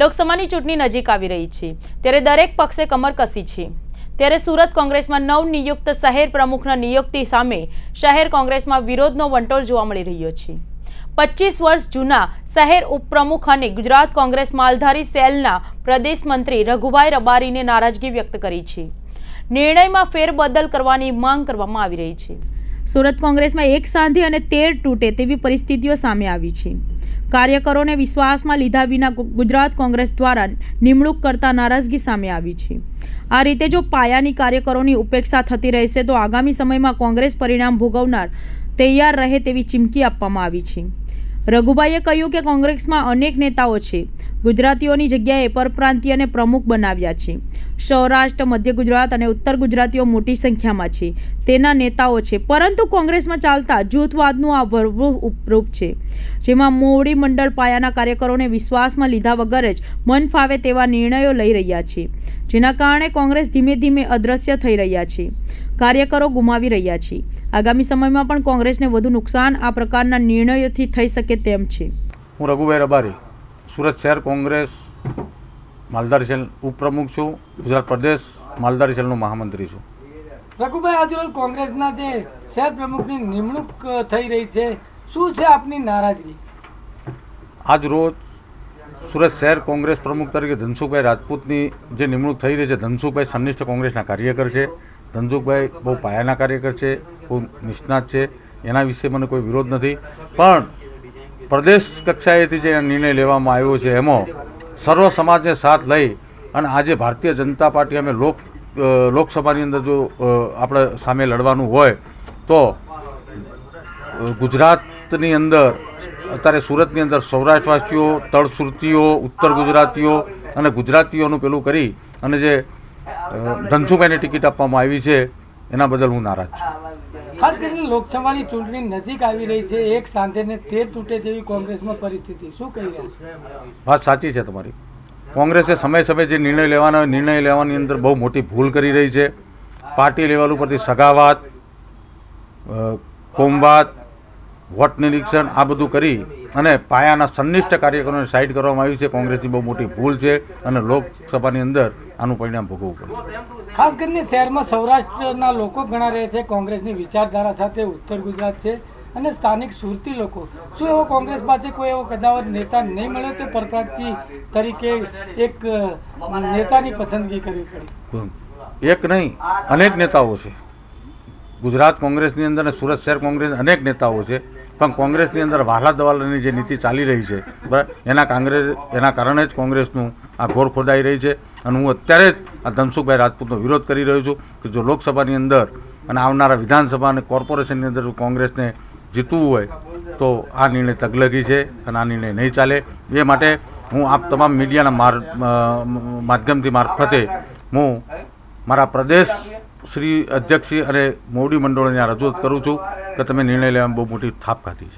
લોકસભાની ચૂંટણી નજીક આવી રહી છે. ત્યારે દરેક પક્ષે કમર કસી છે. ત્યારે સુરત કોંગ્રેસમાં નવનિયુક્ત શહેર પ્રમુખના નિયુક્તિ સામે શહેર કોંગ્રેસમાં વિરોધનો વંટોળ જોવા મળી રહ્યો છે. પચીસ વર્ષ જૂના શહેર ઉપપ્રમુખ અને ગુજરાત કોંગ્રેસ માલધારી સેલના પ્રદેશ મંત્રી રઘુભાઈ રબારીને નારાજગી વ્યક્ત કરી છે. નિર્ણયમાં ફેરબદલ કરવાની માંગ કરવામાં આવી રહી છે. સુરત કોંગ્રેસમાં એક સાંધે અને તેર તૂટે તેવી પરિસ્થિતિઓ સામે આવી છે. કાર્યકરોને વિશ્વાસમાં લીધા વિના ગુજરાત કોંગ્રેસ દ્વારા નિમણૂક કરતા નારાજગી સામે આવી છે. આ રીતે જો પાયાની કાર્યકરોની ઉપેક્ષા થતી રહેશે તો આગામી સમયમાં કોંગ્રેસ પરિણામ ભોગવનાર તૈયાર રહે તેવી ચીમકી આપવામાં આવી છે. રઘુભાઈએ કહ્યું કે કોંગ્રેસમાં અનેક નેતાઓ છે. ગુજરાતીઓની જગ્યાએ પરપ્રાંતિયને પ્રમુખ બનાવ્યા છે. સૌરાષ્ટ્ર, મધ્ય ગુજરાત અને ઉત્તર ગુજરાતીઓ મોટી સંખ્યામાં છે. તેના નેતાઓ છે. પરંતુ કોંગ્રેસમાં ચાલતા જૂથવાદનું આ વર્વ ઉપરૂપ છે. જેમાં મોવડી મંડળ પાયાના કાર્યકરોને વિશ્વાસમાં લીધા વગર જ મન ફાવે તેવા નિર્ણયો લઈ રહ્યા છે. જેના કારણે કોંગ્રેસ ધીમે ધીમે અદ્રશ્ય થઈ રહ્યા છે. કાર્યકરો ગુમાવી રહ્યા છે. આગામી સમયમાં પણ કોંગ્રેસને વધુ નુકસાન આ પ્રકારના નિર્ણયોથી થઈ શકે તેમ છે. હું રઘુભાઈ રબારી, સુરત શહેર કોંગ્રેસ માલધારી સેલ ઉપપ્રમુખ છું. ગુજરાત પ્રદેશ માલધારી સેલનું મહામંત્રી છું. રઘુભાઈ આજરોજ કોંગ્રેસના જે શહેર પ્રમુખની નિમણૂક થઈ રહી છે શું છે આપની નારાજગી? આજ રોજ સુરત શહેર કોંગ્રેસ પ્રમુખ તરીકે ધનસુખભાઈ રાજપૂતની જે નિમણૂક થઈ રહી છે ધનસુખભાઈ સંનિષ્ઠ કોંગ્રેસના કાર્યકર છે. ધનસુખભાઈ બહુ પાયાના કાર્યકર છે બહુ નિષ્ણાત છે. એના વિશે મને કોઈ વિરોધ નથી. પણ પ્રદેશ કક્ષાએથી જે નિર્ણય લેવામાં આવ્યો છે એમાં સર્વ સમાજને સાથ લઈ અને આજે ભારતીય જનતા પાર્ટી અમે લોક લોકસભાની અંદર જો આપણે સામે લડવાનું હોય તો ગુજરાતની અંદર, અત્યારે સુરતની અંદર સૌરાષ્ટ્રવાસીઓ, તળસુરતીઓ, ઉત્તર ગુજરાતીઓ અને ગુજરાતીઓનું પેલું કરી અને જે ધનસુભાઈને ટિકિટ આપવામાં આવી છે, એના બદલ હું નારાજ છું. ખાસ કરીને લોકસભાની ચૂંટણી નજીક આવી રહી છે, એક સાંધે ને તેર તૂટે તેવી કોંગ્રેસમાં પરિસ્થિતિ. શું કહી રહ્યા વાત સાચી છે તમારી. કોંગ્રેસે સમય સમયે જે નિર્ણય લેવાના, નિર્ણય લેવાની અંદર બહુ મોટી ભૂલ કરી રહી છે. પાર્ટી લેવલ ઉપરથી સગાવાત કોમવાત વોટ નિરીક્ષણ આ બધું કરી અને પાયાના સંનિષ્ઠ કાર્યકરોને સાઈડ કરવામાં આવી છે. કોંગ્રેસની બહુ મોટી ભૂલ છે અને લોકસભાની અંદર આનું પરિણામ ભોગવવું પડશે. ખાસ કરીને શહેરમાં સૌરાષ્ટ્રના લોકો ઘણા રહે છે કોંગ્રેસની વિચારધારા સાથે ઉત્તર ગુજરાત છે અને સ્થાનિક સુરતી લોકો. શું એવો કોંગ્રેસ પાસે કોઈ એવો કદાવર નેતા નહીં મળ્યો તે પરપ્રાંતિ તરીકે એક નેતાની પસંદગી કરવી પડી? એક નહીં અનેક નેતાઓ છે. ગુજરાત કોંગ્રેસની અંદર અને સુરત શહેર કોંગ્રેસ અનેક નેતાઓ છે. પણ કોંગ્રેસની અંદર વાહલા દવાલાની જે નીતિ ચાલી રહી છે, બરાબર? એના કોંગ્રેસ, એના કારણે જ કોંગ્રેસનું આ ઘોર ખોદાઈ રહી છે અને હું અત્યારે જ આ ધનસુખભાઈ રાજપૂતનો વિરોધ કરી રહ્યો છું કે જો લોકસભાની અંદર અને આવનારા વિધાનસભા અને કોર્પોરેશનની અંદર જો કોંગ્રેસને જીતવું હોય, તો આ નિર્ણય તગલગી છે અને આ નિર્ણય નહીં ચાલે. એ માટે હું આપ તમામ મીડિયાના માર માધ્યમથી મારફતે હું મારા પ્રદેશ શ્રી અધ્યક્ષશ્રી અને મોવડી મંડળોને આ રજૂઆત કરું છું કે તમે નિર્ણય લેવામાં બહુ મોટી થાપ ખાધી છે.